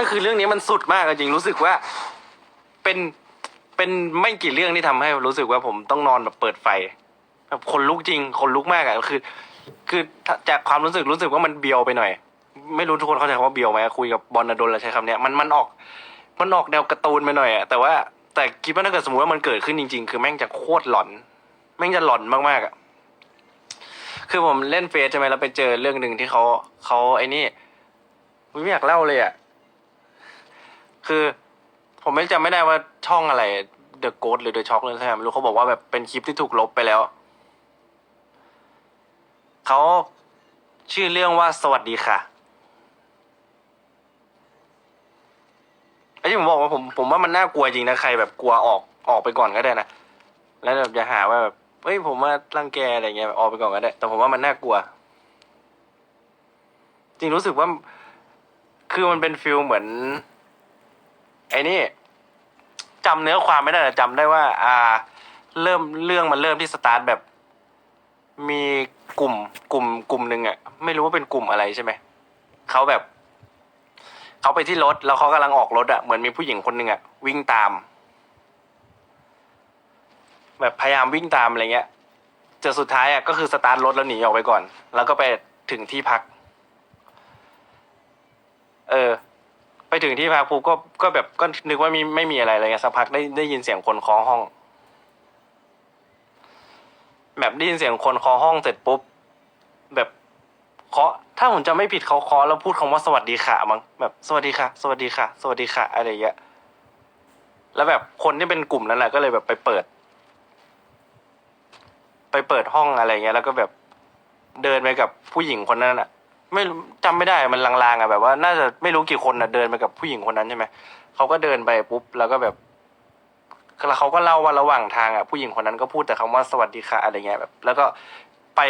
มันคือเรื่องนี้มันสุดมากจริงๆรู้สึกว่าเป็นเป็นไม่กี่เรื่องที่ทำให้รู้สึกว่าผมต้องนอนแบบเปิดไฟแบบคนลุกจริง คนลุกมากอะคือ คือจากความรู้สึกรู้สึกว่ามันเบียวไปหน่อย ไม่รู้ทุกคนเข้าใจคำว่าเบียวไหมคุยกับบอลนดลแล้วใช้คำเนี้ยมันมันออก มันออกแนวการ์ตูนไปหน่อยอะแต่ว่าแต่คิดว่าถ้าเกิดสมมติว่ามันเกิดขึ้นจริง ๆ คือแม่งจะโคตรหลอน แม่งจะหลอนมากๆอะคือผมเล่นเฟซใช่ไหมแล้วไปเจอเรื่องหนึ่งที่เขาเขาไอ้นี่ไม่อยากเล่าเลยอะ คือ ผมไม่จำไม่ได้ว่าช่องอะไร The Ghost หรือ The Shock เลยใช่ไหมไม่รู้เขาบอกว่าแบบเป็นคลิปที่ถูกลบไปแล้วเขาชื่อเรื่องว่าสวัสดีค่ะไอ้ที่ผมบอกว่าผมผมว่ามันน่ากลัวจริงนะใครแบบกลัวออกออกไปก่อนก็ได้นะแล้วแบบอย่าหาว่าแบบเฮ้ยผมว่ารังแกอะไรเงี้ยออกไปก่อนก็ได้ แต่ผมว่ามันน่ากลัว จริงรู้สึกว่า คือมันเป็นฟิลเหมือน ไอ้นี่จำเนื้อความไม่ได้แต่จำได้ว่า อ่า เริ่มเรื่องมันเริ่มที่สตาร์ทแบบ มีกลุ่มกลุ่มกลุ่มหนึ่งอะไม่รู้ว่าเป็นกลุ่มอะไรใช่ไหมเขาแบบเขาไปที่รถแล้วเขากำลังออกรถอะเหมือนมีผู้หญิงคนหนึ่งอะวิ่งตาม แบบพยายามวิ่งตามอะไรเงี้ยจนสุดท้ายอะก็คือสตาร์ทรถแล้วหนีออกไปก่อน แล้วก็ไปถึงที่พัก เออ ไปถึงที่พักปุ๊บก็ก็แบบก็นึกว่ามีไม่มีอะไรอะไรเงี้ยสักพักได้ได้ยินเสียงคนเคาะห้อง แบบได้ยินเสียงคนเคาะห้องเสร็จปุ๊บแบบเคาะถ้าผมจะไม่ผิดเขาเคาะแล้วพูดคำว่าสวัสดีค่ะมั้งแบบสวัสดีค่ะ สวัสดีค่ะ สวัสดีค่ะอะไรเงี้ยแล้วแบบคนที่เป็นกลุ่มนั้นแหละก็เลยแบบไปเปิด ไปเปิดห้องอะไรเงี้ยแล้วก็แบบเดินไปกับผู้หญิงคนนั้นอะ ไม่รู้จำไม่ได้มันลางๆอะแบบว่าน่าจะไม่รู้กี่คนอะเดินไปกับผู้หญิงคนนั้นใช่ไหมเขาก็เดินไปปุ๊บแล้วก็แบบแล้วเขาก็เล่าว่าระหว่างทางอะผู้หญิงคนนั้นก็พูดแต่คำว่าสวัสดีค่ะอะไรเงี้ยแบบ แล้วก็ไป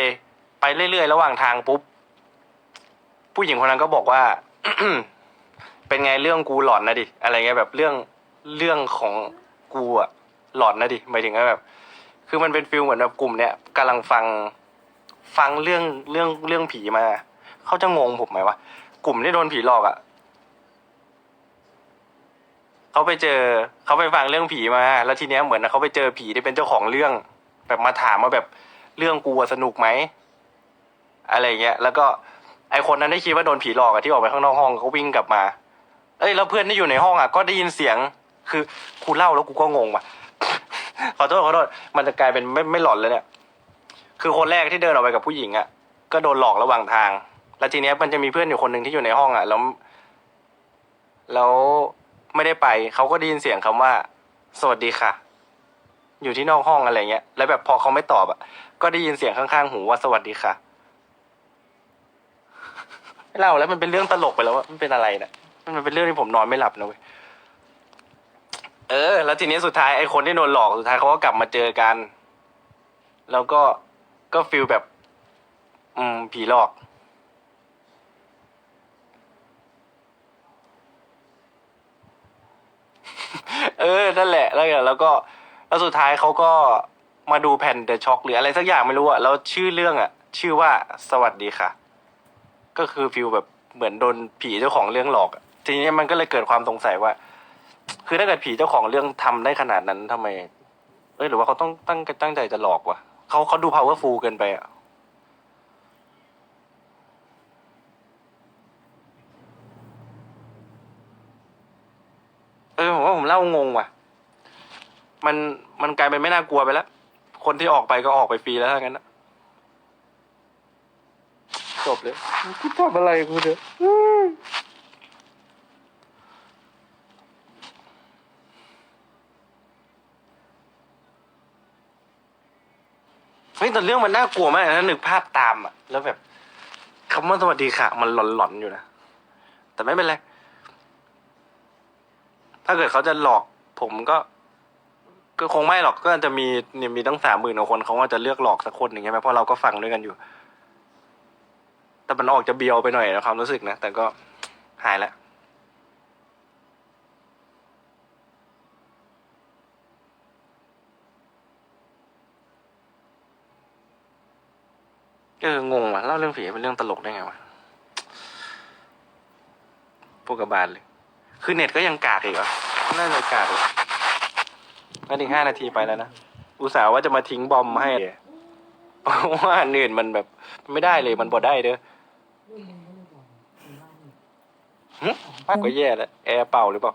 ไปเรื่อยๆระหว่างทางปุ๊บผู้หญิงคนนั้นก็บอกว่า เป็นไงเรื่องกูหลอนนะดิอะไรเงี้ยแบบเรื่องเรื่องของกูอะหลอนนะดิหมายถึงว่าแบบ คือมันเป็นฟิลเหมือนแบบกลุ่มเนี้ยกำลังฟังฟังเรื่องเรื่องเรื่องผีมา เขาจะงงผมไหมวะกลุ่มที่โดนผีหลอกอะเขาไปเจอเขาไปฟังเรื่องผีมา แล้วทีเนี้ยเหมือนเขาไปเจอผีที่เป็นเจ้าของเรื่อง แบบมาถามว่าแบบเรื่องกูอะสนุกไหมอะไรเงี้ยแล้วก็ไอคนนั้นได้คิดว่าโดนผีหลอกอะที่ออกไปข้างนอกห้องเขาวิ่งกลับมา เอ้ยแล้วเพื่อนที่อยู่ในห้องอะก็ได้ยินเสียง คือกูเล่าแล้วกูก็งงว่ะขอโทษขอโทษมันจะกลายเป็นไม่ไม่หลอนเลยเนี่ยคือคนแรกที่เดินออกไปกับผู้หญิงอะก็โดนหลอกระหว่างทาง แล้วทีเนี้ยมันจะมีเพื่อนอยู่คนหนึ่งที่อยู่ในห้องอะแล้วแล้วไม่ได้ไปเขาก็ได้ยินเสียงคำว่า สวัสดีค่ะ อยู่ที่นอกห้องอะไรเงี้ย แล้วแบบพอเขาไม่ตอบอะ ก็ได้ยินเสียงข้างๆหูว่าสวัสดีค่ะไม่เล่าแล้วมันเป็นเรื่องตลกไปแล้วว่ามันเป็นอะไรนะมันเป็นเรื่องที่ผมนอนไม่หลับนะเว้ยเออ แล้วทีนี้สุดท้ายไอ้คนที่โดนหลอกสุดท้ายเขาก็กลับมาเจอกัน แล้วก็ก็ฟิลแบบ อืมผีหลอก เออนั่นแหละแล้วก็แล้วก็แล้วสุดท้ายเขาก็มาดูแผ่นเดอะช็อคหรืออะไรสักอย่างไม่รู้อะแล้วชื่อเรื่องอะชื่อว่าสวัสดีค่ะ ก็คือฟิลแบบเหมือนโดนผีเจ้าของเรื่องหลอกอะทีนี้มันก็เลยเกิดความสงสัยว่า คือถ้าเกิดผีเจ้าของเรื่องทำได้ขนาดนั้นทำไม เอ้ยหรือว่าเขาต้องตั้งตั้งใจจะหลอกวะเขาเขาดู powerful เกินไปอะ เออผมว่าผม เล่างงว่ะ มันมันกลายเป็นไม่น่ากลัวไปแล้ว คนที่ออกไปก็ออกไปฟรีแล้วถ้างั้นอะจบเลยกูทำอะไรกูเนี่ยเฮ้ยแต่เรื่องมันน่ากลัวมากนะนึกภาพตามอะ แล้วแบบคำว่าสวัสดีค่ะ มันหลอนๆอยู่นะ แต่ไม่เป็นไร ถ้าเกิดเขาจะหลอกผมก็ ก็คงไม่หรอกก็จะมีเนี่ยมีตั้งสามหมื่นกว่าคนเขาก็จะเลือกหลอกสักคนหนึ่งใช่ไหมเพราะเราก็ฟังด้วยกันอยู่ แต่มันออกจะเบียวไปหน่อยนะความรู้สึกนะแต่ก็หายแล้วเอองงว่ะเล่าเรื่องผีเป็นเรื่องตลกได้ไงวะพวกกระบาลเลย คือเน็ตก็ยังกากอีกเหรอ น่าจะกากอีกงั้นอีกห้านาทีไปแล้วนะ อุตส่าห์ว่าจะมาทิ้งบอมให้ เพราะว่าอันอื่นมันแบบ ไม่ได้เลยมันบ่ได้เด้อหึมากกว่าแย่แล้วแอร์เป่าหรือเปล่า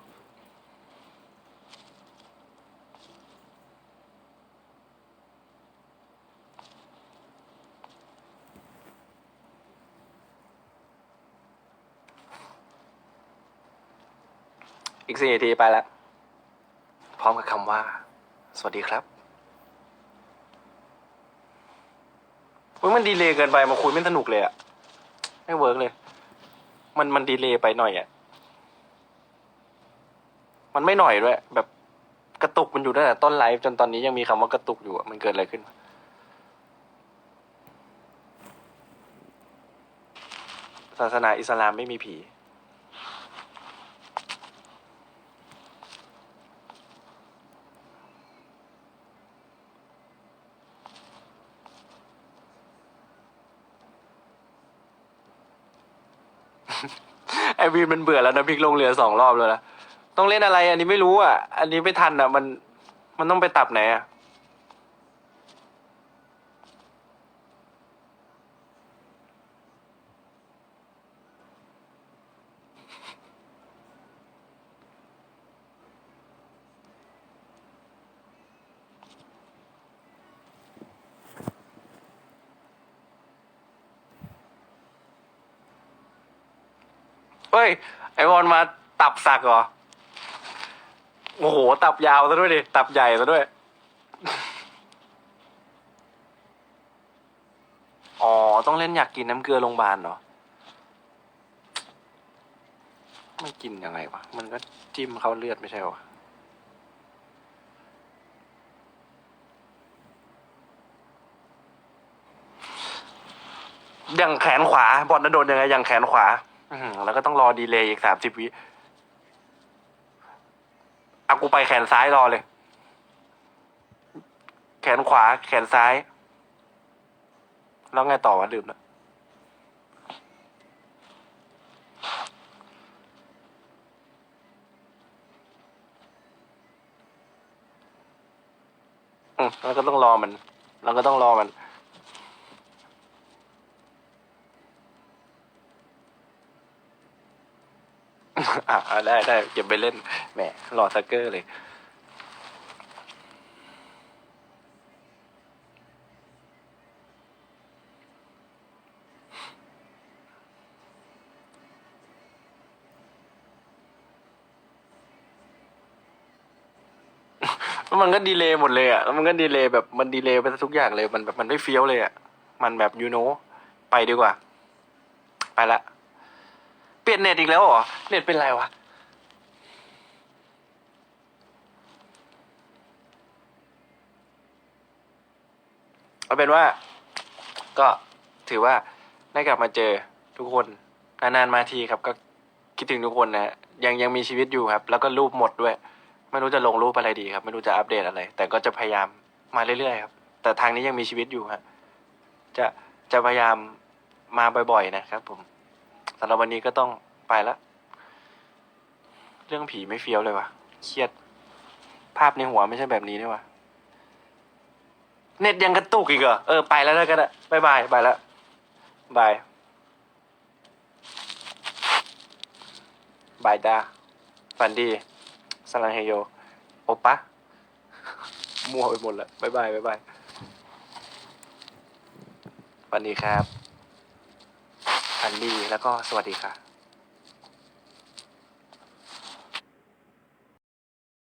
อีกสี่นาทีไปแล้ว พร้อมกับคำว่า สวัสดีครับเฮ้ยมันดีเลย์เกินไปมาคุยไม่สนุกเลยอะไม่เวิร์กเลย มันมันดีเลย์ไปหน่อยอะมันไม่หน่อยด้วย แบบกระตุกมันอยู่ตั้งแต่ต้นไลฟ์จนตอนนี้ยังมีคำว่ากระตุกอยู่อะมันเกิดอะไรขึ้น ศาสนาอิสลามไม่มีผี ไอวีนมันเบื่อแล้วนะพลิกลงเรือสองรอบแล้วนะต้องเล่นอะไร อันนี้ไม่รู้อะ อันนี้ไม่ทันอะ มันมันต้องไปตับไหนอะ เฮ้ย ไอวอนมาตับสักเหรอ โอ้โห ตับยาวซะด้วยดิ ตับใหญ่ซะด้วย อ๋อ ต้องเล่นอยากกินน้ำเกลือโรงพยาบาลเหรอ ไม่กินยังไงวะ มันก็จิ้มเข้าเลือดไม่ใช่หรออย่างแขนขวาบอลจะโดนยังไงอย่างแขนขวา อื้อหือแล้วก็ต้องรอดีเลย์อีกสามสิบวิเอากูไปแขนซ้ายรอเลย แขนขวา แขนซ้าย แล้วไงต่อวะลืมละอืมแล้วก็ต้องรอมัน แล้วก็ต้องรอมัน อ่าได้ได้เก็บไปเล่นแหมรอซักเกอร์เลยแล้วมันก็ดีเลย์หมดเลยอะแล้วมันก็ดีเลย์แบบมันดีเลย์ไปทุกอย่างเลย มันแบบมันไม่เฟี้ยวเลยอะ มันแบบยูโนไปดีกว่า ไปละ เปลี่ยนเน็ตอีกแล้วเหรอ เน็ตเป็นไรวะ เอาเป็นว่า ก็ถือว่าได้กลับมาเจอทุกคนนานๆมาทีครับ ก็คิดถึงทุกคนนะฮะยังยังมีชีวิตอยู่ครับ แล้วก็รูปหมดด้วย ไม่รู้จะลงรูปอะไรดีครับ ไม่รู้จะอัปเดตอะไร แต่ก็จะพยายามมาเรื่อยๆครับ แต่ทางนี้ยังมีชีวิตอยู่ฮะจะจะพยายามมาบ่อยๆนะครับ ผมสำหรับวันนี้ก็ต้องไปละเรื่องผีไม่เฟี้ยวเลยวะเครียด ภาพในหัวไม่ใช่แบบนี้ด้วยวะ เน็ตยังกระตุกอีกเหรอ เออ ไปแล้วแล้วกันอะบายบายไปแล้วบายบายดาฝันดีสลังเฮโย โอปะมั่วไปหมดแล้วบายบายบายบายฝันดีครับฝันดีแล้วก็สวัสดีค่ะ